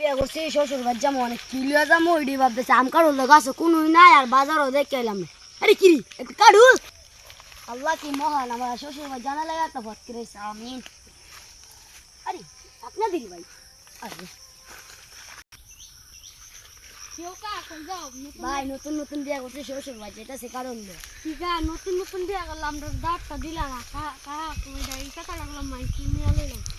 বিয়ে করছি শ্বশুর বাড়ি যাব অনেক কিলিয়া যাব ওইটি ভাবতেছে আম কাড়ুল তো গাছে কোনো নাই আর বাজারও দেখতে এলাম না। আরে কিরি একটু কাড়ুল আল্লাহ কি মহান আমার শ্বশুর বাড়ি জানা লাগে একটা ভট করে আমি আরে আপনার দিদি ভাই। আরে। ভাই নতুন নতুন বিয়ে করছে শ্বশুর বাড়ি এটা সে কারণ ঠিক আছে নতুন নতুন বিয়ে করলাম দাঁতটা দিলাম না কাহা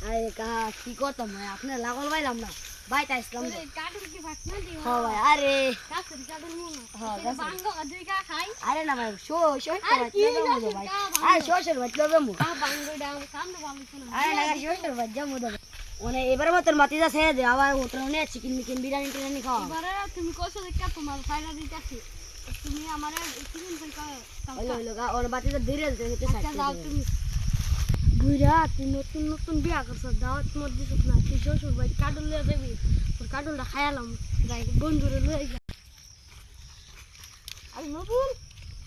আরে কাহা কি করতাম ভাই আপনার লাগল পাইলাম না না দিও। হ্যাঁ ভাই আরে। হ্যাঁ, আরে না ভাই শ্বশুর বাড়ি যাব আরে না শ্বশুর বাড়ি যাব মানে এবার মতন মাতিটা ছেড়ে দে আবার হোটেল নিয়ে চিকেন মিকেন বিরিয়ানি টিরিয়ানি খাওয়া এবারে তুমি কইছো দেখা তোমার ফায়দা দিতেছি? তুমি আমারে কই ধীরে আচ্ছা যাও তুমি। বুড়া তুই নতুন নতুন বিয়া করছ দাওয়াত মত দিছ না তুই শ্বশুর ভাই কাটুল লিয়ে যাবি তোর কাটুলটা খায়ালাম যাই বন্ধুরে লয়ে যা। আরে নতুন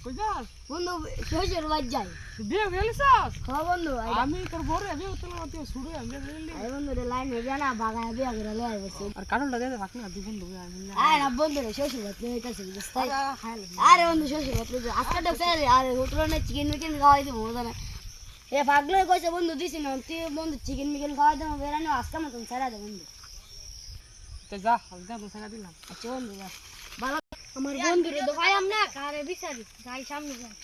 কই যাস? বন্ধু শ্বশুর বাড়ি যাই। বিয়ে গেলিসাস হ্যাঁ বন্ধু আরে আমি তোর বড় বিয়ে হতে না তুই শুরু আমি গেলি। বন্ধু রে লাইন হয়ে না বাগায় বিয়া করে লয়ে গেছে আর কারণটা দে রাখ না দুই বন্ধু আরে না বন্ধু রে শ্বশুর আরে বন্ধু শ্বশুর বাড়ি আজকে তো আরে হোটেল চিকেন মিকেন খাওয়াই দেবো মজা না এ পাগলে কইছে বন্ধু দিছি না। তুই বন্ধু চিকেন মিকেন খাওয়াই দেবো আজকে মতন দে বন্ধু। তো যা আমি যা তো দিলাম। আচ্ছা বন্ধু যা। ভালো আমার বন্ধুরে তো ভাই আমরা কারে বিচারি? যাই সামনে যাই।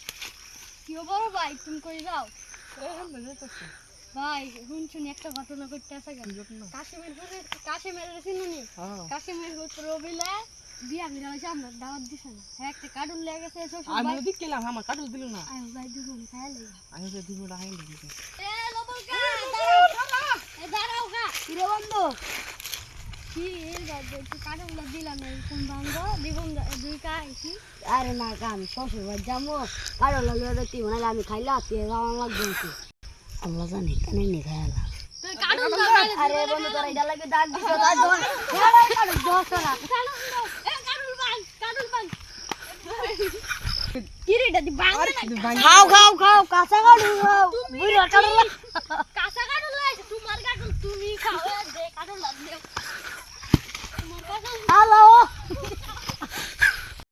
কি বড় ভাই? তুমি কই যাও? ভাই শুন শুন একটা ঘটনা করতে আসা গেল কাশিমের চিনুনি? হ্যাঁ। কাশিমের পুত্র বিলে বিয়া বিরা হইছে আমরা দাওয়াত দিছে না। হ্যাঁ একটা কার্টুন লেগে গেছে শ্বশুর আমি ওদিক গেলাম আমার কাটল দিল না। আয় ভাই দুজন খায়া লইয়া। আমি যে দিব না খাইলে দিতে এ লবল কা দাঁড়াও। এ দাঁড়াও কা কিরে বন্ধু? কি এর গাছে একটু কার্টুন দিলাম না কোন ভাঙ্গ দ্বিগুণ দুই কা আইছি আরে না কাম শ্বশুর বাড়ি যাব। কারও ললিয়া দেখতে মনে আমি খাইলে আত্মীয় যাওয়া লাগবে একটু। আল্লাহ জানি কানে নি খাইলা তুই কার্টুন আরে বন্ধু তোরা এটা লাগে ডাক দিছ তার জন্য কারও দোষ না কিরিটা দি বাংলা খাও খাও খাও কাঁচা কাটু খাও। বুড়া কাটু কাঁচা কাটুন তোমার কাটুন তুমি খাও এ দে কাটুন লাগ দিও তোমার হ্যালো